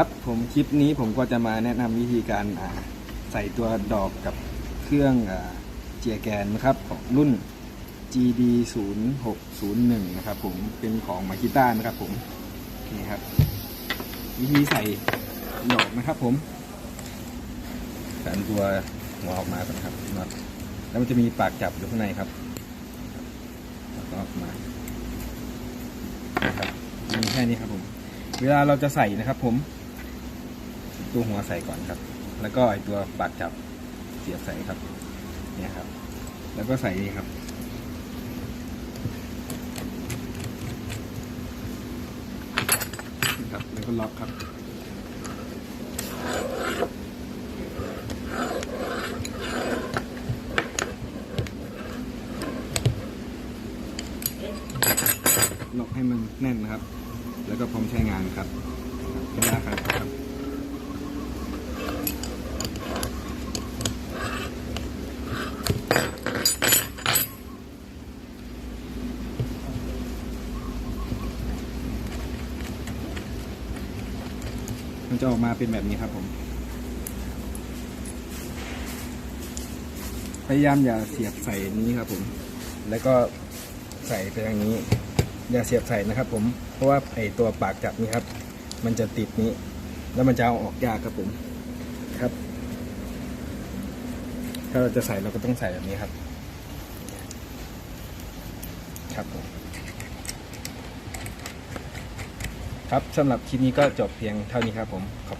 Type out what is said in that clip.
ครับผมคลิปนี้ผมก็จะมาแนะนำวิธีการใส่ตัวดอกกับเครื่องเจียแกนนะครับของรุ่น GD 0 6 0 1นะครับผมเป็นของมาคิต้านะครับผมนี่ครับ วิธีใส่ดอกนะครับผมสันตัวหัวออกมาก่อนครับน็อตแล้วมันจะมีปากจับอยู่ข้างในครับแล้วก็ออกมาครับมีแค่นี้ครับผมเวลาเราจะใส่นะครับผม ตัวหัวใส่ก่อนครับ แล้วก็ไอตัวปากจับเสียบใส่ครับ เนี่ยครับ แล้วก็ใส่นี่ครับ ครับ แล้วก็ล็อกครับล็อกให้มันแน่นนะครับ แล้วก็พร้อมใช้งานครับไม่ยากครับครับ มันจะออกมาเป็นแบบนี้ครับผม พยายามอย่าเสียบใส่นี้ครับผม แล้วก็ใส่ไปอย่างนี้ อย่าเสียบใส่นะครับผม เพราะว่าไอตัวปากจับนี้ครับ มันจะติดนี้ แล้วมันจะเอาออกยากครับผมครับ ถ้าเราจะใส่เราก็ต้องใส่แบบนี้ครับ ครับผม ครับสำหรับคลิปนี้ก็จบเพียงเท่านี้ครับผมขอบ